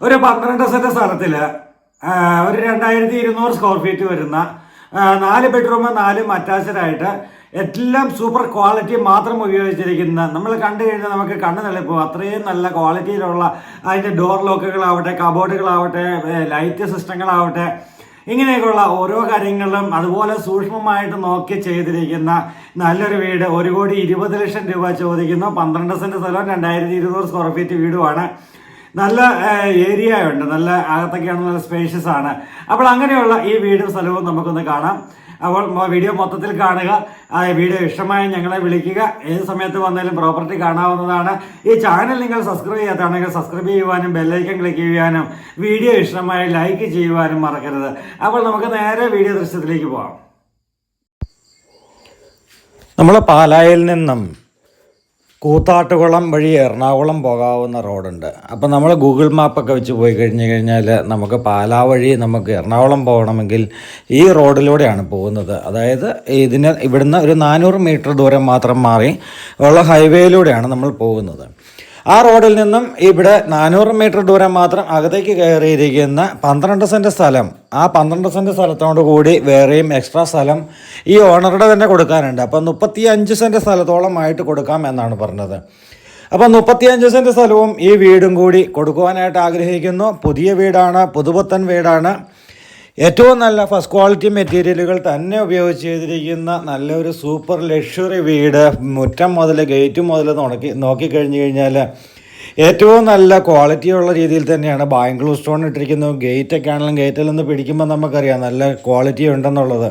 ഒരു പന്ത്രണ്ട് സെന്റ് സ്ഥലത്തിൽ ഒരു രണ്ടായിരത്തി ഇരുന്നൂറ് സ്ക്വയർ ഫീറ്റ് വരുന്ന നാല് ബെഡ്റൂം നാലും അറ്റാച്ച്ഡ് ആയിട്ട് എല്ലാം സൂപ്പർ ക്വാളിറ്റി മാത്രം ഉപയോഗിച്ചിരിക്കുന്ന നമ്മൾ കണ്ടു കഴിഞ്ഞാൽ നമുക്ക് കണ്ണു തള്ളിപ്പോകും അത്രയും നല്ല ക്വാളിറ്റിയിലുള്ള അതിന്റെ ഡോർ ലോക്കുകളാവട്ടെ കബോർഡുകളാവട്ടെ ലൈറ്റ് സിസ്റ്റങ്ങളാവട്ടെ ഇങ്ങനെയൊക്കെയുള്ള ഓരോ കാര്യങ്ങളും അതുപോലെ സൂക്ഷ്മമായിട്ട് നോക്കി ചെയ്തിരിക്കുന്ന നല്ലൊരു വീട്. ഒരു കോടി ഇരുപത് ലക്ഷം രൂപ ചോദിക്കുന്നു പന്ത്രണ്ട് സെന്റ് സ്ഥലവും രണ്ടായിരത്തി ഇരുന്നൂറ് സ്ക്വയർ ഫീറ്റ് വീടുമാണ്. നല്ല ഏരിയ ഉണ്ട്. നല്ല അകത്തൊക്കെയാണ് നല്ല സ്പേഷ്യസ് ആണ്. അപ്പോൾ അങ്ങനെയുള്ള ഈ വീടും സ്ഥലവും നമുക്കൊന്ന് കാണാം. അപ്പോൾ വീഡിയോ മൊത്തത്തിൽ കാണുക. വീഡിയോ ഇഷ്ടമായ ഞങ്ങളെ വിളിക്കുക. ഏത് സമയത്ത് വന്നാലും പ്രോപ്പർട്ടി കാണാവുന്നതാണ്. ഈ ചാനൽ നിങ്ങൾ സബ്സ്ക്രൈബ് ചെയ്യാത്താണെങ്കിൽ സബ്സ്ക്രൈബ് ചെയ്യുവാനും ബെല്ലൈക്കൻ ക്ലിക്ക് ചെയ്യുവാനും വീഡിയോ ഇഷ്ടമായി ലൈക്ക് ചെയ്യുവാനും മറക്കരുത്. അപ്പോൾ നമുക്ക് നേരെ വീഡിയോ ദൃശ്യത്തിലേക്ക് പോകാം നമ്മൾ പാലായിൽ നിന്നും കൂത്താട്ടുകുളം വഴി എറണാകുളം പോകാവുന്ന റോഡുണ്ട്. അപ്പം നമ്മൾ ഗൂഗിൾ മാപ്പൊക്കെ വെച്ച് പോയി കഴിഞ്ഞ് കഴിഞ്ഞാൽ നമുക്ക് പാലാ വഴി നമുക്ക് എറണാകുളം പോകണമെങ്കിൽ ഈ റോഡിലൂടെയാണ് പോകുന്നത്. അതായത് ഇതിന് ഇവിടുന്ന് ഒരു നാനൂറ് മീറ്റർ ദൂരം മാത്രം മാറി ഉള്ള ഹൈവേയിലൂടെയാണ് നമ്മൾ പോകുന്നത്. ആ റോഡിൽ നിന്നും ഇവിടെ നാനൂറ് മീറ്റർ ദൂരം മാത്രം അകത്തേക്ക് കയറിയിരിക്കുന്ന പന്ത്രണ്ട് സെന്റ് സ്ഥലം. ആ പന്ത്രണ്ട് സെന്റ് സ്ഥലത്തോട് കൂടി വേറെയും എക്സ്ട്രാ സ്ഥലം ഈ ഓണറുടെ തന്നെ കൊടുക്കാനുണ്ട്. അപ്പം മുപ്പത്തി അഞ്ച് സെന്റ് സ്ഥലത്തോളമായിട്ട് കൊടുക്കാം എന്നാണ് പറഞ്ഞത്. അപ്പം മുപ്പത്തിയഞ്ച് സെന്റ് സ്ഥലവും ഈ വീടും കൂടി കൊടുക്കുവാനായിട്ട് ആഗ്രഹിക്കുന്നു. പുതിയ വീടാണ് പുതുപുത്തൻ വീടാണ്. ഏറ്റവും നല്ല ഫസ്റ്റ് ക്വാളിറ്റി മെറ്റീരിയലുകൾ തന്നെ ഉപയോഗിച്ച് ചെയ്തിരിക്കുന്ന നല്ലൊരു സൂപ്പർ ലക്ഷറി വീട് മുറ്റം മുതൽ ഗേറ്റ് മുതൽ നോക്കി നോക്കിക്കഴിഞ്ഞ് കഴിഞ്ഞാൽ ഏറ്റവും നല്ല ക്വാളിറ്റിയുള്ള രീതിയിൽ തന്നെയാണ് ബാംഗ്ലൂർ സ്റ്റോൺ ഇട്ടിരിക്കുന്നത്. ഗേറ്റൊക്കെ ആണെങ്കിലും ഗേറ്റിൽ നിന്ന് പിടിക്കുമ്പോൾ നമുക്കറിയാം നല്ല ക്വാളിറ്റി ഉണ്ടെന്നുള്ളത്.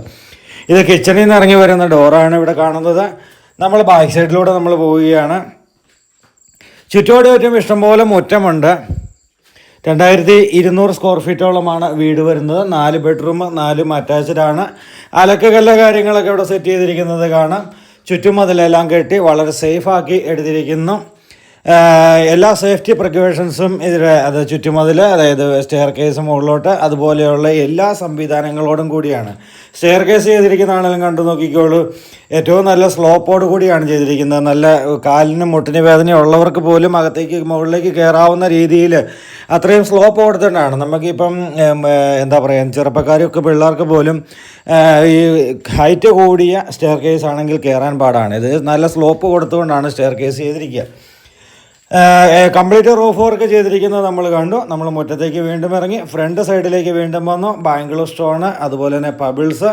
ഇത് കിച്ചണിൽ നിന്ന് ഇറങ്ങി വരുന്ന ഡോറാണ് ഇവിടെ കാണുന്നത്. നമ്മൾ ബാക്ക് സൈഡിലൂടെ നമ്മൾ പോവുകയാണ്. ചുറ്റോട് ചുറ്റും ഇഷ്ടംപോലെ മുറ്റമുണ്ട്. രണ്ടായിരത്തി ഇരുന്നൂറ് സ്ക്വയർ ഫീറ്റോളമാണ് വീട് വരുന്നത്. നാല് ബെഡ്റൂം നാലും അറ്റാച്ച്ഡ് ആണ്. അലക്കുകല്ല കാര്യങ്ങളൊക്കെ ഇവിടെ സെറ്റ് ചെയ്തിരിക്കുന്നത് കാണാം. ചുറ്റും അതിലെല്ലാം കെട്ടി വളരെ സേഫാക്കി എടുത്തിരിക്കുന്നു. എല്ലാ സേഫ്റ്റി പ്രിക്കോഷൻസും ഇതിൽ അത് ചുറ്റുമതിൽ അതായത് സ്റ്റെയർ കേസ് മുകളിലോട്ട് അതുപോലെയുള്ള എല്ലാ സംവിധാനങ്ങളോടും കൂടിയാണ്. സ്റ്റെയർ കേസ് ചെയ്തിരിക്കുന്നതാണെങ്കിലും കണ്ടു നോക്കിക്കോളൂ. ഏറ്റവും നല്ല സ്ലോപ്പോട് കൂടിയാണ് ചെയ്തിരിക്കുന്നത്. നല്ല കാലിനും മുട്ടിന് വേദന ഉള്ളവർക്ക് പോലും അകത്തേക്ക് മുകളിലേക്ക് കയറാവുന്ന രീതിയിൽ അത്രയും സ്ലോപ്പ് കൊടുത്തിട്ടാണ്. നമുക്കിപ്പം എന്താ പറയുക ചെറുപ്പക്കാരൊക്കെ പിള്ളേർക്ക് പോലും ഈ ഹൈറ്റ് കൂടിയ സ്റ്റെയർ കേസ് ആണെങ്കിൽ കയറാൻ പാടാണ്. ഇത് നല്ല സ്ലോപ്പ് കൊടുത്തുകൊണ്ടാണ് സ്റ്റെയർ കേസ് ചെയ്തിരിക്കുക. കംപ്ലീറ്റ് റൂഫ് വർക്ക് ചെയ്തിരിക്കുന്നത് നമ്മൾ കണ്ടു. നമ്മൾ മുറ്റത്തേക്ക് വീണ്ടും ഇറങ്ങി ഫ്രണ്ട് സൈഡിലേക്ക് വീണ്ടും വന്നു. ബാംഗ്ലൂർ സ്റ്റോണ് അതുപോലെ തന്നെ പബിൾസ്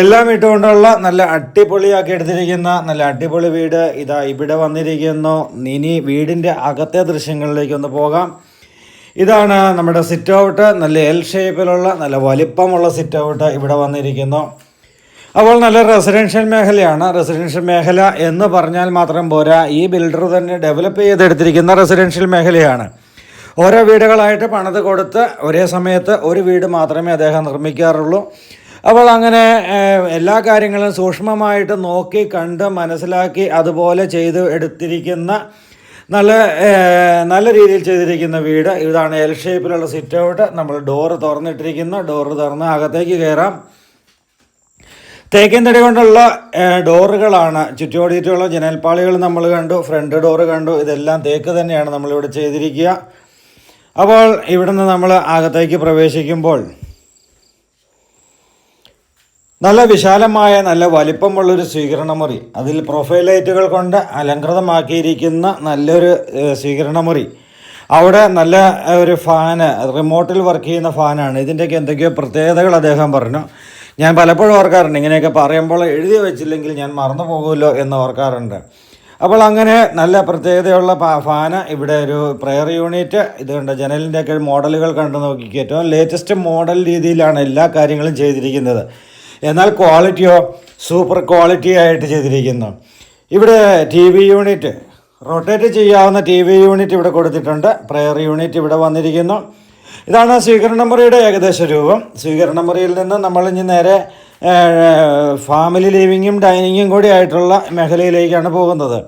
എല്ലാം ഇട്ടുകൊണ്ടുള്ള നല്ല അടിപൊളിയാക്കി എടുത്തിരിക്കുന്ന നല്ല അടിപൊളി വീട് ഇതാ ഇവിടെ വന്നിരിക്കുന്നു. ഇനി വീടിന്റെ അകത്തെ ദൃശ്യങ്ങളിലേക്ക് ഒന്ന് പോകാം. ഇതാണ് നമ്മുടെ സിറ്റ് ഔട്ട് നല്ല എൽ ഷേപ്പിലുള്ള നല്ല വലിപ്പമുള്ള സിറ്റ് ഔട്ട് ഇവിടെ വന്നിരിക്കുന്നു. അപ്പോൾ നല്ല റെസിഡൻഷ്യൽ മേഖലയാണ്. റെസിഡൻഷ്യൽ മേഖല എന്ന് പറഞ്ഞാൽ മാത്രം പോരാ ഈ ബിൽഡർ തന്നെ ഡെവലപ്പ് ചെയ്തെടുത്തിരിക്കുന്ന റെസിഡൻഷ്യൽ മേഖലയാണ്. ഓരോ വീടുകളായിട്ട് പണിത് കൊടുത്ത് ഒരേ സമയത്ത് ഒരു വീട് മാത്രമേ അദ്ദേഹം നിർമ്മിക്കാറുള്ളൂ. അപ്പോൾ അങ്ങനെ എല്ലാ കാര്യങ്ങളും സൂക്ഷ്മമായിട്ട് നോക്കി കണ്ട് മനസ്സിലാക്കി അതുപോലെ ചെയ്ത് എടുത്തിരിക്കുന്ന നല്ല നല്ല രീതിയിൽ ചെയ്തിരിക്കുന്ന വീട്. ഇതാണ് എൽ ഷേപ്പിലുള്ള സിറ്റ് ഔട്ട് നമ്മൾ ഡോറ് തുറന്നിട്ടിരിക്കുന്ന. ഡോറ് തുറന്ന് അകത്തേക്ക് കയറാം. തേക്കിൻ തടി കൊണ്ടുള്ള ഡോറുകളാണ്. ചുറ്റോടിയിട്ടുള്ള ജനൽപ്പാളികൾ നമ്മൾ കണ്ടു. ഫ്രണ്ട് ഡോറ് കണ്ടു. ഇതെല്ലാം തേക്ക് തന്നെയാണ് നമ്മളിവിടെ ചെയ്തിരിക്കുക. അപ്പോൾ ഇവിടുന്ന് നമ്മൾ അകത്തേക്ക് പ്രവേശിക്കുമ്പോൾ നല്ല വിശാലമായ നല്ല വലിപ്പമുള്ളൊരു സ്വീകരണമുറി. അതിൽ പ്രൊഫൈൽ ലൈറ്റുകൾ കൊണ്ട് അലങ്കൃതമാക്കിയിരിക്കുന്ന നല്ലൊരു സ്വീകരണ സ്വീകരണമുറി. അവിടെ നല്ല ഒരു ഫാന് റിമോട്ടിൽ വർക്ക് ചെയ്യുന്ന ഫാനാണ്. ഇതിന്റെയൊക്കെ എന്തൊക്കെയോ പ്രത്യേകതകൾ അദ്ദേഹം പറഞ്ഞു. ഞാൻ പലപ്പോഴും ഓർക്കാറുണ്ട് ഇങ്ങനെയൊക്കെ പറയുമ്പോൾ എഴുതി വെച്ചില്ലെങ്കിൽ ഞാൻ മറന്നു പോകുമല്ലോ എന്ന് ഓർക്കാറുണ്ട്. അപ്പോൾ അങ്ങനെ നല്ല പ്രത്യേകതയുള്ള ഫാന് ഇവിടെ ഒരു പ്രെയർ യൂണിറ്റ് ഇതുണ്ട് ജനലിന്റെയൊക്കെ മോഡലുകൾ കണ്ടു നോക്കിക്കുക ഏറ്റവും ലേറ്റസ്റ്റ് മോഡൽ രീതിയിലാണ് എല്ലാ കാര്യങ്ങളും ചെയ്തിരിക്കുന്നത്. എന്നാൽ ക്വാളിറ്റിയോ സൂപ്പർ ക്വാളിറ്റി ആയിട്ട് ചെയ്തിരിക്കുന്നു. ഇവിടെ ടി വി യൂണിറ്റ് റൊട്ടേറ്റ് ചെയ്യാവുന്ന ടി വി യൂണിറ്റ് ഇവിടെ കൊടുത്തിട്ടുണ്ട്. പ്രയർ യൂണിറ്റ് ഇവിടെ വന്നിരിക്കുന്നു. ഇതാണ് സ്വീകരണ മുറിയുടെ ഏകദേശ രൂപം. സ്വീകരണ മുറിയിൽ നിന്ന് നമ്മൾ ഇനി നേരെ ഫാമിലി ലിവിങ്ങും ഡൈനിങ്ങും കൂടി ആയിട്ടുള്ള മേഖലയിലേക്കാണ് പോകുന്നത്.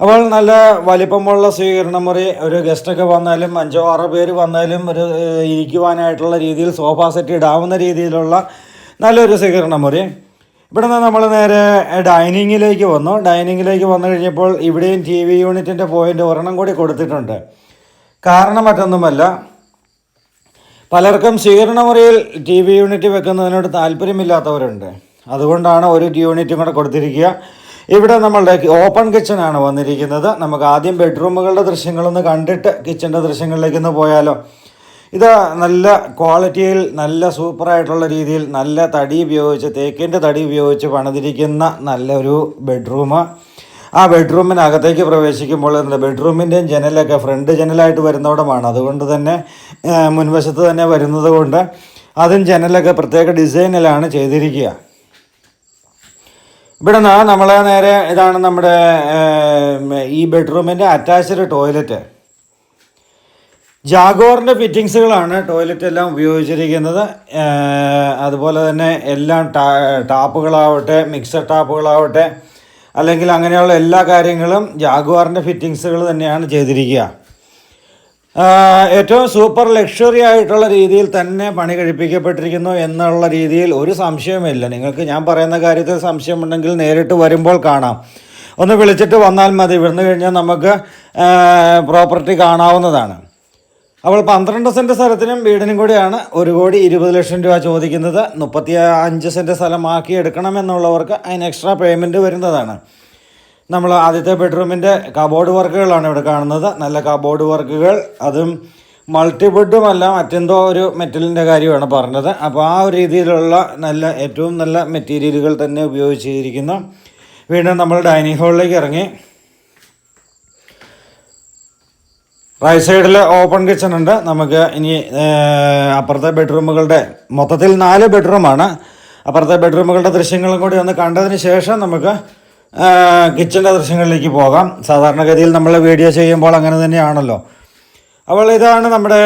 അപ്പോൾ നല്ല വലിപ്പമുള്ള സ്വീകരണ മുറി ഒരു ഗസ്റ്റൊക്കെ വന്നാലും അഞ്ചോ ആറോ പേര് വന്നാലും ഒരു ഇരിക്കുവാനായിട്ടുള്ള രീതിയിൽ സോഫ സെറ്റ് ഇടാവുന്ന രീതിയിലുള്ള നല്ലൊരു സ്വീകരണ മുറി ഇവിടെ നിന്ന് നമ്മൾ നേരെ ഡൈനിങ്ങിലേക്ക് വന്നു. ഡൈനിങ്ങിലേക്ക് വന്നു കഴിഞ്ഞപ്പോൾ ഇവിടെയും ടി വി യൂണിറ്റിന്റെ പോയിന്റ് ഒരെണ്ണം കൂടി കൊടുത്തിട്ടുണ്ട്. കാരണം മറ്റൊന്നുമല്ല പലർക്കും സ്വീകരണ മുറിയിൽ ടി വി യൂണിറ്റ് വെക്കുന്നതിനോട് താല്പര്യമില്ലാത്തവരുണ്ട്. അതുകൊണ്ടാണ് ഒരു യൂണിറ്റും കൂടെ കൊടുത്തിരിക്കുക. ഇവിടെ നമ്മളുടെ ഓപ്പൺ കിച്ചൺ ആണ് വന്നിരിക്കുന്നത്. നമുക്ക് ആദ്യം ബെഡ്റൂമുകളുടെ ദൃശ്യങ്ങളൊന്ന് കണ്ടിട്ട് കിച്ചന്റെ ദൃശ്യങ്ങളിലേക്ക് ഒന്ന് പോയാലോ. ഇത് നല്ല ക്വാളിറ്റിയിൽ നല്ല സൂപ്പറായിട്ടുള്ള രീതിയിൽ നല്ല തടി ഉപയോഗിച്ച് തേക്കിന്റെ തടി ഉപയോഗിച്ച് പണിതിരിക്കുന്ന നല്ലൊരു ബെഡ്റൂം. ആ ബെഡ്റൂമിനകത്തേക്ക് പ്രവേശിക്കുമ്പോൾ ബെഡ്റൂമിന്റെയും ജനലൊക്കെ ഫ്രണ്ട് ജനലായിട്ട് വരുന്നവിടമാണ് അതുകൊണ്ട് തന്നെ മുൻവശത്ത് തന്നെ വരുന്നത് കൊണ്ട് അതും ജനലൊക്കെ പ്രത്യേക ഡിസൈനിലാണ് ചെയ്തിരിക്കുക. ഇവിടെ നിന്ന് നമ്മളെ നേരെ ഇതാണ് നമ്മുടെ ഈ ബെഡ്റൂമിന്റെ അറ്റാച്ച്ഡ് ടോയ്ലറ്റ്. ജാഗോറിന്റെ ഫിറ്റിങ്സുകളാണ് ടോയ്ലറ്റ് എല്ലാം ഉപയോഗിച്ചിരിക്കുന്നത് അതുപോലെ തന്നെ എല്ലാം ടാ ടാപ്പുകളാവട്ടെ മിക്സർ ടാപ്പുകളാവട്ടെ അല്ലെങ്കിൽ അങ്ങനെയുള്ള എല്ലാ കാര്യങ്ങളും ജാഗുവാറിന്റെ ഫിറ്റിങ്സുകൾ തന്നെയാണ് ചെയ്തിരിക്കുക. ഏറ്റവും സൂപ്പർ ലക്ഷറി ആയിട്ടുള്ള രീതിയിൽ തന്നെ പണി കഴിപ്പിക്കപ്പെട്ടിരിക്കുന്നു എന്നുള്ള രീതിയിൽ ഒരു സംശയവുമില്ല. നിങ്ങൾക്ക് ഞാൻ പറയുന്ന കാര്യത്തിൽ സംശയമുണ്ടെങ്കിൽ നേരിട്ട് വരുമ്പോൾ കാണാം. ഒന്ന് വിളിച്ചിട്ട് വന്നാൽ മതി. ഇവിടുന്ന് കഴിഞ്ഞാൽ നമുക്ക് പ്രോപ്പർട്ടി കാണാവുന്നതാണ്. അവൾ പന്ത്രണ്ട് സെന്റ് സ്ഥലത്തിനും വീടിനും കൂടിയാണ് ഒരു കോടി ഇരുപത് ലക്ഷം രൂപ ചോദിക്കുന്നത്. മുപ്പത്തി അഞ്ച് സെന്റ് സ്ഥലമാക്കി എടുക്കണമെന്നുള്ളവർക്ക് അതിന് എക്സ്ട്രാ പേയ്മെന്റ് വരുന്നതാണ്. നമ്മൾ ആദ്യത്തെ ബെഡ്റൂമിന്റെ കബോർഡ് വർക്കുകളാണ് ഇവിടെ കാണുന്നത്. നല്ല കബോർഡ് വർക്കുകൾ അതും മൾട്ടിവുഡുമല്ല മറ്റെന്തോ ഒരു മെറ്റലിന്റെ കാര്യമാണ് പറഞ്ഞത്. അപ്പോൾ ആ ഒരു രീതിയിലുള്ള നല്ല ഏറ്റവും നല്ല മെറ്റീരിയലുകൾ തന്നെ ഉപയോഗിച്ചിരിക്കുന്നു. വീണ്ടും നമ്മൾ ഡൈനിങ് ഹാളിലേക്ക് ഇറങ്ങി. റൈറ്റ് സൈഡിൽ ഓപ്പൺ കിച്ചൺ ഉണ്ട്. നമുക്ക് ഇനി അപ്പുറത്തെ ബെഡ്റൂമുകളുടെ മൊത്തത്തിൽ നാല് ബെഡ്റൂമാണ് അപ്പുറത്തെ ബെഡ്റൂമുകളുടെ ദൃശ്യങ്ങളും കൂടി ഒന്ന് കണ്ടതിന് ശേഷം നമുക്ക് കിച്ചന്റെ ദൃശ്യങ്ങളിലേക്ക് പോകാം. സാധാരണഗതിയിൽ നമ്മൾ വീഡിയോ ചെയ്യുമ്പോൾ അങ്ങനെ തന്നെയാണല്ലോ. അപ്പോൾ ഇതാണ് നമ്മുടെ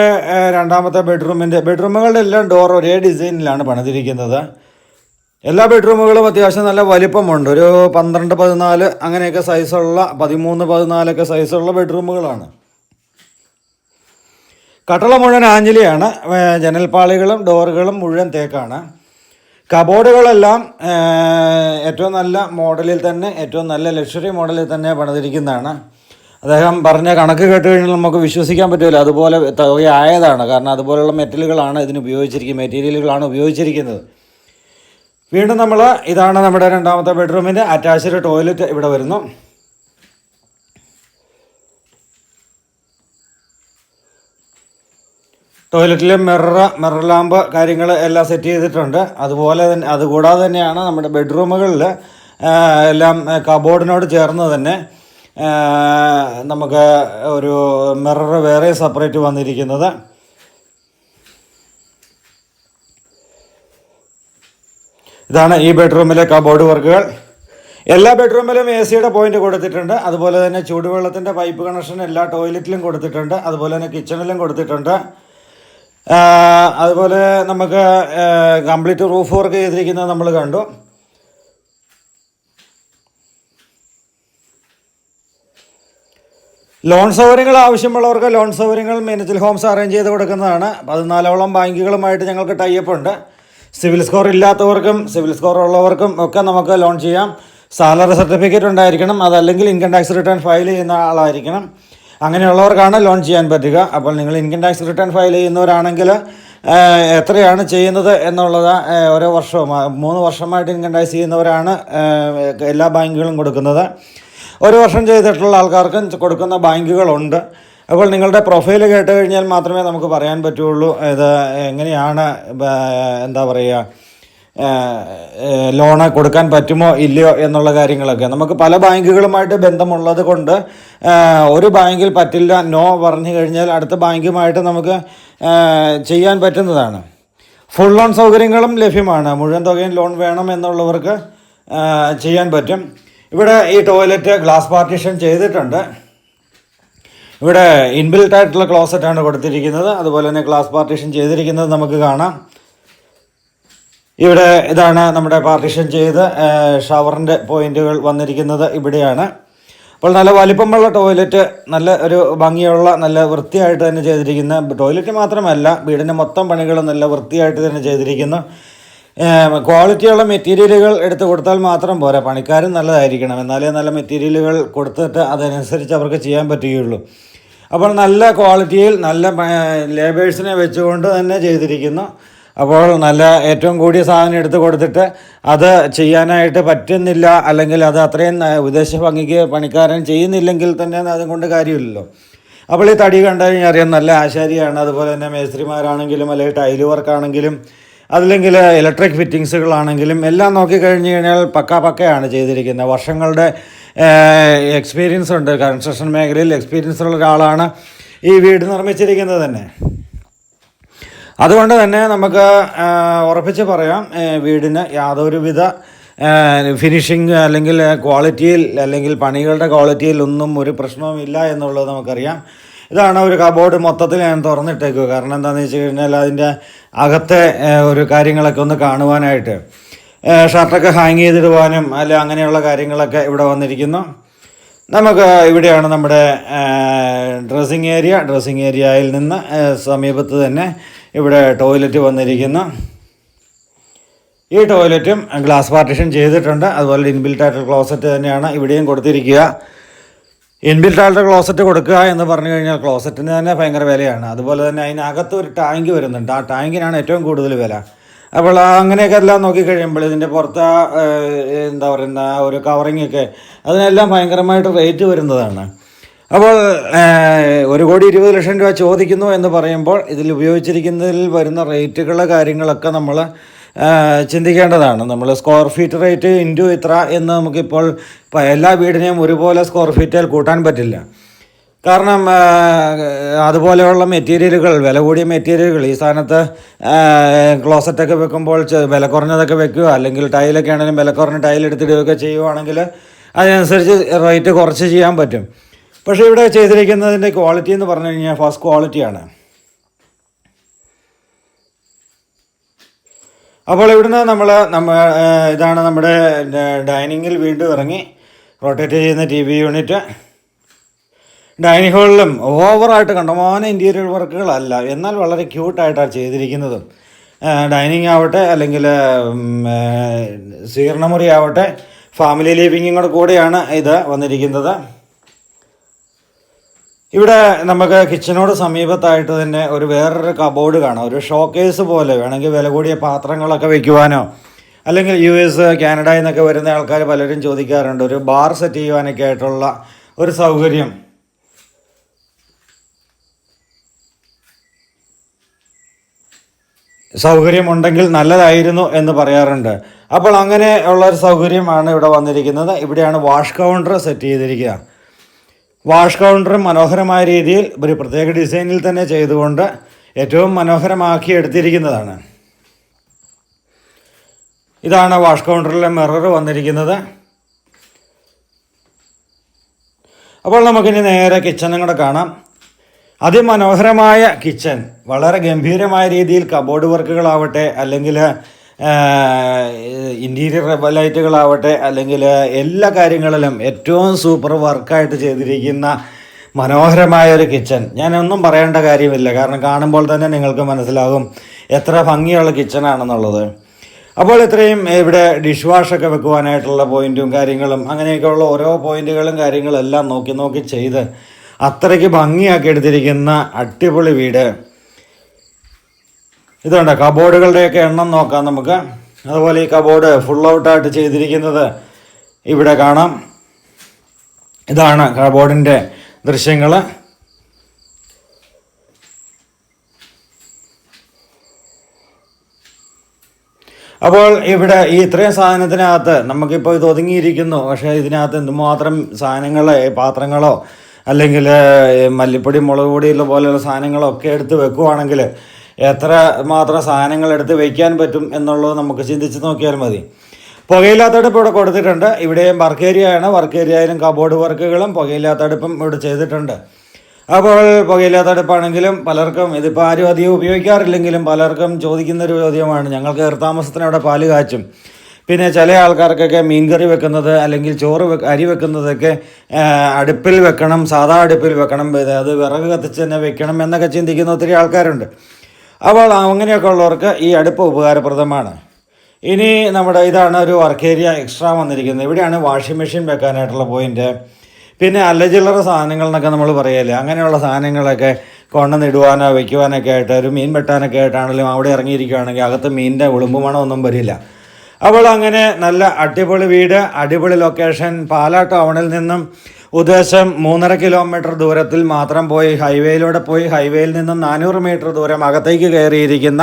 രണ്ടാമത്തെ ബെഡ്റൂമിന്റെ ബെഡ്റൂമുകളുടെ എല്ലാം ഡോർ ഒരേ ഡിസൈനിലാണ് പണിതിരിക്കുന്നത്. എല്ലാ ബെഡ്റൂമുകളും അത്യാവശ്യം നല്ല വലിപ്പമുണ്ട്. ഒരു പന്ത്രണ്ട് പതിനാല് അങ്ങനെയൊക്കെ സൈസുള്ള പതിമൂന്ന് പതിനാലൊക്കെ സൈസുള്ള ബെഡ്റൂമുകളാണ് കട്ടള മുഴുവൻ ആഞ്ഞിലിയാണ് ജനൽപ്പാളികളും ഡോറുകളും മുഴുവൻ തേക്കാണ്. കബോർഡുകളെല്ലാം ഏറ്റവും നല്ല മോഡലിൽ തന്നെ ഏറ്റവും നല്ല ലക്ഷറി മോഡലിൽ തന്നെ പണിതിരിക്കുന്നതാണ്. അദ്ദേഹം പറഞ്ഞ കണക്ക് കേട്ട് കഴിഞ്ഞാൽ നമുക്ക് വിശ്വസിക്കാൻ പറ്റില്ല അതുപോലെ തുകയായതാണ് കാരണം അതുപോലെയുള്ള മെറ്റലുകളാണ് ഇതിന് ഉപയോഗിച്ചിരിക്കുന്നത് മെറ്റീരിയലുകളാണ് ഉപയോഗിച്ചിരിക്കുന്നത്. വീണ്ടും നമ്മൾ ഇതാണ് നമ്മുടെ രണ്ടാമത്തെ ബെഡ്റൂമിന്റെ അറ്റാച്ച്ഡ് ടോയ്ലറ്റ് ഇവിടെ വരുന്നു. ടോയ്ലറ്റിൽ മിറർ മിറർ ലാമ്പ് കാര്യങ്ങൾ എല്ലാം സെറ്റ് ചെയ്തിട്ടുണ്ട്. അതുപോലെ തന്നെ അതുകൂടാതെ തന്നെയാണ് നമ്മുടെ ബെഡ്റൂമുകളിൽ എല്ലാം കബോർഡിനോട് ചേർന്ന് തന്നെ നമുക്ക് ഒരു മിറർ വേറെ സെപ്പറേറ്റ് വന്നിരിക്കുന്നത്. ഇതാണ് ഈ ബെഡ്റൂമിലെ കബോർഡ് വർക്കുകൾ. എല്ലാ ബെഡ്റൂമിലും എ സിയുടെ പോയിന്റ് കൊടുത്തിട്ടുണ്ട്. അതുപോലെ തന്നെ ചൂടുവെള്ളത്തിന്റെ പൈപ്പ് കണക്ഷൻ എല്ലാ ടോയ്ലറ്റിലും കൊടുത്തിട്ടുണ്ട്. അതുപോലെ തന്നെ കിച്ചണിലും കൊടുത്തിട്ടുണ്ട്. അതുപോലെ നമുക്ക് കംപ്ലീറ്റ് റൂഫ് വർക്ക് ചെയ്തിരിക്കുന്നത് നമ്മൾ കണ്ടു. ലോൺ സൗകര്യങ്ങൾ ആവശ്യമുള്ളവർക്ക് ലോൺ സൗകര്യങ്ങൾ മിനിച്ചിൽ ഹോംസ് അറേഞ്ച് ചെയ്ത് കൊടുക്കുന്നതാണ്. പതിനാലോളം ബാങ്കുകളുമായിട്ട് ഞങ്ങൾക്ക് ടൈപ്പ് ഉണ്ട്. സിവിൽ സ്കോർ ഇല്ലാത്തവർക്കും സിവിൽ സ്കോർ ഉള്ളവർക്കും ഒക്കെ നമുക്ക് ലോൺ ചെയ്യാം. സാലറി സർട്ടിഫിക്കറ്റ് ഉണ്ടായിരിക്കണം. അതല്ലെങ്കിൽ ഇൻകം ടാക്സ് റിട്ടേൺ ഫയൽ ചെയ്യുന്ന ആളായിരിക്കണം. അങ്ങനെയുള്ളവർക്കാണ് ലോൺ ചെയ്യാൻ പറ്റുക. അപ്പോൾ നിങ്ങൾ ഇൻകം ടാക്സ് റിട്ടേൺ ഫയൽ ചെയ്യുന്നവരാണെങ്കിൽ എത്രയാണ് ചെയ്യുന്നത് എന്നുള്ളത് ഓരോ വർഷവും മൂന്ന് വർഷമായിട്ട് ഇൻകം ടാക്സ് ചെയ്യുന്നവരാണ് എല്ലാ ബാങ്കുകളും കൊടുക്കുന്നത്. ഒരു വർഷം ചെയ്തിട്ടുള്ള ആൾക്കാർക്കും കൊടുക്കുന്ന ബാങ്കുകളുണ്ട്. അപ്പോൾ നിങ്ങളുടെ പ്രൊഫൈൽ കേട്ട് കഴിഞ്ഞാൽ മാത്രമേ നമുക്ക് പറയാൻ പറ്റുള്ളൂ ഇത് എങ്ങനെയാണ് എന്താ പറയുക ലോണ് കൊടുക്കാൻ പറ്റുമോ ഇല്ലയോ എന്നുള്ള കാര്യങ്ങളൊക്കെ. നമുക്ക് പല ബാങ്കുകളുമായിട്ട് ബന്ധമുള്ളത് കൊണ്ട് ഒരു ബാങ്കിൽ പറ്റില്ല നോ പറഞ്ഞു കഴിഞ്ഞാൽ അടുത്ത ബാങ്കുമായിട്ട് നമുക്ക് ചെയ്യാൻ പറ്റുന്നതാണ്. ഫുൾ ലോൺ സൗകര്യങ്ങളും ലഭ്യമാണ്. മുഴുവൻ തുകയും ലോൺ വേണം എന്നുള്ളവർക്ക് ചെയ്യാൻ പറ്റും. ഇവിടെ ഈ ടോയ്ലറ്റ് ഗ്ലാസ് പാർട്ടീഷൻ ചെയ്തിട്ടുണ്ട്. ഇവിടെ ഇൻബിൽറ്റ് ആയിട്ടുള്ള ക്ലോസറ്റ് ആണ് കൊടുത്തിരിക്കുന്നത്. അതുപോലെ തന്നെ ഗ്ലാസ് പാർട്ടീഷൻ ചെയ്തിരിക്കുന്നത് നമുക്ക് കാണാം. ഇവിടെ ഇതാണ് നമ്മുടെ പാർട്ടിഷൻ ചെയ്ത് ഷവറിന്റെ പോയിന്റുകൾ വന്നിരിക്കുന്നത് ഇവിടെയാണ്. അപ്പോൾ നല്ല വലിപ്പമുള്ള ടോയ്ലറ്റ് നല്ല ഒരു ഭംഗിയുള്ള നല്ല വൃത്തിയായിട്ട് തന്നെ ചെയ്തിരിക്കുന്ന ടോയ്ലറ്റ് മാത്രമല്ല വീടിന്റെ മൊത്തം പണികൾ നല്ല വൃത്തിയായിട്ട് തന്നെ ചെയ്തിരിക്കുന്നു. ക്വാളിറ്റിയുള്ള മെറ്റീരിയലുകൾ എടുത്ത് കൊടുത്താൽ മാത്രം പോരാ പണിക്കാരും നല്ലതായിരിക്കണം. എന്നാലേ നല്ല മെറ്റീരിയലുകൾ കൊടുത്തിട്ട് അതനുസരിച്ച് അവർക്ക് ചെയ്യാൻ പറ്റുകയുള്ളൂ. അപ്പോൾ നല്ല ക്വാളിറ്റിയിൽ നല്ല ലേബേഴ്സിനെ വെച്ചുകൊണ്ട് തന്നെ ചെയ്തിരിക്കുന്നു. അപ്പോൾ നല്ല ഏറ്റവും കൂടിയ സാധനം എടുത്ത് കൊടുത്തിട്ട് അത് ചെയ്യാനായിട്ട് പറ്റുന്നില്ല അല്ലെങ്കിൽ അത് അത്രയും ഉദ്ദേശ ഭംഗിക്ക് പണിക്കാരൻ ചെയ്യുന്നില്ലെങ്കിൽ തന്നെ അതുകൊണ്ട് കാര്യമില്ലല്ലോ. അപ്പോൾ ഈ തടി കണ്ടു കഴിഞ്ഞാൽ അറിയാം നല്ല ആശാരിയാണ്. അതുപോലെ തന്നെ മേസ്ത്രിമാരാണെങ്കിലും അല്ലെങ്കിൽ ടൈൽ വർക്കാണെങ്കിലും അതല്ലെങ്കിൽ ഇലക്ട്രിക് ഫിറ്റിങ്സുകളാണെങ്കിലും എല്ലാം നോക്കി നോക്കിക്കഴിഞ്ഞ് കഴിഞ്ഞാൽ പക്കാ പക്കയാണ് ചെയ്തിരിക്കുന്നത്. വർഷങ്ങളുടെ എക്സ്പീരിയൻസ് ഉണ്ട്. കൺസ്ട്രക്ഷൻ മേഖലയിൽ എക്സ്പീരിയൻസ് ഉള്ള ഒരാളാണ് ഈ വീട് നിർമ്മിച്ചിരിക്കുന്നത് തന്നെ. അതുകൊണ്ട് തന്നെ നമുക്ക് ഉറപ്പിച്ച് പറയാം വീടിന് യാതൊരുവിധ ഫിനിഷിങ് അല്ലെങ്കിൽ ക്വാളിറ്റിയിൽ അല്ലെങ്കിൽ പണികളുടെ ക്വാളിറ്റിയിൽ ഒന്നും ഒരു പ്രശ്നവുമില്ല എന്നുള്ളത് നമുക്കറിയാം. ഇതാണ് ഒരു കബോർഡ് മൊത്തത്തിൽ ഞാൻ തുറന്നിട്ടേക്കുക കാരണം എന്താണെന്ന് വെച്ച് കഴിഞ്ഞാൽ അതിന്റെ അകത്തെ ഒരു കാര്യങ്ങളൊക്കെ ഒന്ന് കാണുവാനായിട്ട്. ഷർട്ടൊക്കെ ഹാങ് ചെയ്തിടുവാനും അല്ല അങ്ങനെയുള്ള കാര്യങ്ങളൊക്കെ ഇവിടെ വന്നിരിക്കുന്നു. നമുക്ക് ഇവിടെയാണ് നമ്മുടെ ഡ്രസ്സിങ് ഏരിയ ഡ്രസ്സിങ് ഏരിയയിൽ നിന്ന് സമീപത്ത് തന്നെ ഇവിടെ ടോയ്ലറ്റ് വന്നിരിക്കുന്നു ഈ ടോയ്ലറ്റും ഗ്ലാസ് പാർട്ടീഷൻ ചെയ്തിട്ടുണ്ട്. അതുപോലെ ഇൻബിൽറ്റ് ക്ലോസറ്റ് തന്നെയാണ് ഇവിടെയും കൊടുത്തിരിക്കുക. ഇൻബിൽറ്റ് ക്ലോസറ്റ് കൊടുക്കുക എന്ന് പറഞ്ഞു കഴിഞ്ഞാൽ ക്ലോസറ്റിന് തന്നെ ഭയങ്കര വിലയാണ്. അതുപോലെ തന്നെ അതിനകത്ത് ഒരു ടാങ്ക് വരുന്നുണ്ട്. ആ ടാങ്കിനാണ് ഏറ്റവും കൂടുതൽ വില. അപ്പോൾ അങ്ങനെയൊക്കെ എല്ലാം നോക്കിക്കഴിയുമ്പോൾ ഇതിന്റെ പുറത്ത് എന്താ പറയുന്ന ഒരു കവറിങ്ങൊക്കെ അതിനെല്ലാം ഭയങ്കരമായിട്ട് റേറ്റ് വരുന്നതാണ്. അപ്പോൾ ഒരു കോടി ഇരുപത് ലക്ഷം രൂപ ചോദിക്കുന്നു എന്ന് പറയുമ്പോൾ ഇതിൽ ഉപയോഗിച്ചിരിക്കുന്നതിൽ വരുന്ന റേറ്റുകൾ കാര്യങ്ങളൊക്കെ നമ്മൾ ചിന്തിക്കേണ്ടതാണ്. നമ്മൾ സ്ക്വയർ ഫീറ്റ് റേറ്റ് ഇന്റു ഇത്ര എന്ന് നമുക്കിപ്പോൾ എല്ലാ വീടിനെയും ഒരുപോലെ സ്ക്വയർ ഫീറ്റിൽ കൂട്ടാൻ പറ്റില്ല. കാരണം അതുപോലെയുള്ള മെറ്റീരിയലുകൾ വില കൂടിയ മെറ്റീരിയലുകൾ ഈ സ്ഥാനത്ത് ക്ലോസറ്റൊക്കെ വെക്കുമ്പോൾ വില കുറഞ്ഞതൊക്കെ വെക്കുക അല്ലെങ്കിൽ ടൈലൊക്കെ ആണെങ്കിലും വില കുറഞ്ഞ ടൈൽ എടുത്തിടുകയൊക്കെ ചെയ്യുവാണെങ്കിൽ അതിനനുസരിച്ച് റേറ്റ് കുറച്ച് ചെയ്യാൻ പറ്റും. പക്ഷേ ഇവിടെ ചെയ്തിരിക്കുന്നതിന്റെ ക്വാളിറ്റി എന്ന് പറഞ്ഞു കഴിഞ്ഞാൽ ഫസ്റ്റ് ക്വാളിറ്റിയാണ്. അപ്പോൾ ഇവിടുന്ന് നമ്മൾ നമ്മ ഇതാണ് നമ്മുടെ ഡൈനിങ്ങിൽ വീണ്ടും ഇറങ്ങി റൊട്ടേറ്റ് ചെയ്യുന്ന ടി വി യൂണിറ്റ്. ഡൈനിങ് ഹാളിലും ഓവറായിട്ട് കണ്ടമാനം ഇന്റീരിയർ വർക്കുകളല്ല. എന്നാൽ വളരെ ക്യൂട്ടായിട്ടാണ് ചെയ്തിരിക്കുന്നതും. ഡൈനിങ് ആവട്ടെ അല്ലെങ്കിൽ സ്വീകരണമുറി ആവട്ടെ ഫാമിലി ലിവിങ്ങും കൂടെ കൂടെയാണ് ഇത് വന്നിരിക്കുന്നത്. ഇവിടെ നമുക്ക് കിച്ചനോട് സമീപത്തായിട്ട് തന്നെ ഒരു വേറൊരു കബോർഡ് കാണാം. ഒരു ഷോക്കേസ് പോലെ വേണമെങ്കിൽ വില കൂടിയ പാത്രങ്ങളൊക്കെ വെക്കുവാനോ അല്ലെങ്കിൽ യു എസ് കാനഡ എന്നൊക്കെ വരുന്ന ആൾക്കാർ പലരും ചോദിക്കാറുണ്ട്. ഒരു ബാർ സെറ്റ് ചെയ്യുവാനൊക്കെ ആയിട്ടുള്ള ഒരു സൗകര്യം. സൗകര്യമുണ്ടെങ്കിൽ നല്ലതായിരുന്നു എന്ന് പറയാറുണ്ട്. അപ്പോൾ അങ്ങനെ ഉള്ള ഒരു സൗകര്യമാണ് ഇവിടെ വന്നിരിക്കുന്നത്. ഇവിടെയാണ് വാഷ് കൗണ്ടർ സെറ്റ് ചെയ്തിരിക്കുക. വാഷ് കൗണ്ടർ മനോഹരമായ രീതിയിൽ ഒരു പ്രത്യേക ഡിസൈനിൽ തന്നെ ചെയ്തുകൊണ്ട് ഏറ്റവും മനോഹരമാക്കി എടുത്തിരിക്കുന്നതാണ്. ഇതാണ് വാഷ് കൗണ്ടറിലെ മിറർ വന്നിരിക്കുന്നത്. അപ്പോൾ നമുക്കിനി നേരെ കിച്ചനും കൂടെ കാണാം. അതിമനോഹരമായ കിച്ചൻ വളരെ ഗംഭീരമായ രീതിയിൽ കബോർഡ് വർക്കുകളാവട്ടെ അല്ലെങ്കിൽ ഇന്റീരിയർ ലൈറ്റുകളാവട്ടെ അല്ലെങ്കിൽ എല്ലാ കാര്യങ്ങളിലും ഏറ്റവും സൂപ്പർ വർക്കായിട്ട് ചെയ്തിരിക്കുന്ന മനോഹരമായ ഒരു കിച്ചൺ ഞാനൊന്നും പറയേണ്ട കാര്യമില്ല. കാരണം കാണുമ്പോൾ തന്നെ നിങ്ങൾക്ക് മനസ്സിലാകും എത്ര ഭംഗിയുള്ള കിച്ചണാണെന്നുള്ളത് അപ്പോൾ ഇത്രയും ഇവിടെ ഡിഷ് വാഷൊക്കെ വെക്കുവാനായിട്ടുള്ള പോയിന്റും കാര്യങ്ങളും അങ്ങനെയൊക്കെയുള്ള ഓരോ പോയിന്റുകളും കാര്യങ്ങളും എല്ലാം നോക്കി നോക്കി ചെയ്ത് അത്രയ്ക്ക് ഭംഗിയാക്കി എടുത്തിരിക്കുന്ന അടിപൊളി വീട്. ഇതുണ്ട് കബോർഡുകളുടെയൊക്കെ എണ്ണം നോക്കാം നമുക്ക്. അതുപോലെ ഈ കബോർഡ് ഫുൾ ഔട്ടായിട്ട് ചെയ്തിരിക്കുന്നത് ഇവിടെ കാണാം. ഇതാണ് കബോർഡിന്റെ ദൃശ്യങ്ങൾ അപ്പോൾ ഇവിടെ ഈ ഇത്രയും സാധനത്തിനകത്ത് നമുക്കിപ്പോൾ ഇത് ഒതുങ്ങിയിരിക്കുന്നു. പക്ഷേ ഇതിനകത്ത് എന്തുമാത്രം സാധനങ്ങൾ പാത്രങ്ങളോ അല്ലെങ്കിൽ മല്ലിപ്പൊടി മുളക് പൊടിയുള്ള പോലെയുള്ള സാധനങ്ങളൊക്കെ എടുത്ത് വെക്കുവാണെങ്കിൽ എത്ര മാത്രം സാധനങ്ങൾ എടുത്ത് വയ്ക്കാൻ പറ്റും എന്നുള്ളത് നമുക്ക് ചിന്തിച്ച് നോക്കിയാൽ മതി. പുകയില്ലാത്ത അടുപ്പ് ഇവിടെ കൊടുത്തിട്ടുണ്ട്. ഇവിടെയും വർക്ക് ഏരിയ ആണ് വർക്ക് ഏരിയയിലും കബോർഡ് വർക്കുകളും പുകയില്ലാത്ത അടുപ്പും ഇവിടെ ചെയ്തിട്ടുണ്ട്. അപ്പോൾ പുകയില്ലാത്ത അടുപ്പാണെങ്കിലും പലർക്കും ഇതിപ്പോൾ ആരും അധികം ഉപയോഗിക്കാറില്ലെങ്കിലും പലർക്കും ചോദിക്കുന്ന ഒരു ചോദ്യമാണ്. ഞങ്ങൾക്ക് ഏർത്താമസത്തിന് അവിടെ പാൽ കാച്ചും. പിന്നെ ചില ആൾക്കാർക്കൊക്കെ മീൻകറി വെക്കുന്നത് അല്ലെങ്കിൽ ചോറ് വെ അരി വെക്കുന്നതൊക്കെ അടുപ്പിൽ വെക്കണം സാധാ അടുപ്പിൽ വെക്കണം. അത് വിറക് കത്തിച്ച് തന്നെ വെക്കണം എന്നൊക്കെ ചിന്തിക്കുന്ന ഒത്തിരി ആൾക്കാരുണ്ട്. അപ്പോൾ അങ്ങനെയൊക്കെ ഉള്ളവർക്ക് ഈ അടുപ്പ് ഉപകാരപ്രദമാണ്. ഇനി നമ്മുടെ ഇതാണ് ഒരു വർക്ക് ഏരിയ എക്സ്ട്രാ വന്നിരിക്കുന്നത്. ഇവിടെയാണ് വാഷിംഗ് മെഷീൻ വെക്കാനായിട്ടുള്ള പോയിന്റ് പിന്നെ അല്ലചില്ലറ സാധനങ്ങൾ എന്നൊക്കെ നമ്മൾ പറയല്ലേ? അങ്ങനെയുള്ള സാധനങ്ങളൊക്കെ കൊണ്ടുവന്നിടുവാനോ വയ്ക്കുവാനൊക്കെ ആയിട്ട് ഒരു മീൻ വെട്ടാനൊക്കെ ആയിട്ടാണെങ്കിലും അവിടെ ഇറങ്ങിയിരിക്കുകയാണെങ്കിൽ അകത്ത് മീനിന്റെ ഉളുമ്പ് മണമൊന്നും വരില്ല. അപ്പോൾ അങ്ങനെ നല്ല അടിപൊളി വീട് അടിപൊളി ലൊക്കേഷൻ പാലാ ടൗണിൽ നിന്നും ഉദ്ദേശം മൂന്നര കിലോമീറ്റർ ദൂരത്തിൽ മാത്രം പോയി ഹൈവേയിലൂടെ പോയി ഹൈവേയിൽ നിന്നും നാനൂറ് മീറ്റർ ദൂരം അകത്തേക്ക് കയറിയിരിക്കുന്ന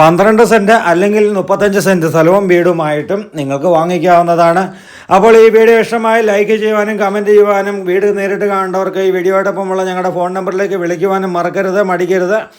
പന്ത്രണ്ട് സെന്റ് അല്ലെങ്കിൽ മുപ്പത്തഞ്ച് സെന്റ് സ്ഥലവും വീടുമായിട്ടും നിങ്ങൾക്ക് വാങ്ങിക്കാവുന്നതാണ്. അപ്പോൾ ഈ വീഡിയോ ഇഷ്ടമായി ലൈക്ക് ചെയ്യുവാനും കമന്റ് ചെയ്യുവാനും വീട് നേരിട്ട് കാണേണ്ടവർക്ക് ഈ വീഡിയോയോടൊപ്പമുള്ള ഞങ്ങളുടെ ഫോൺ നമ്പറിലേക്ക് വിളിക്കുവാനും മറക്കരുത് മടിക്കരുത്.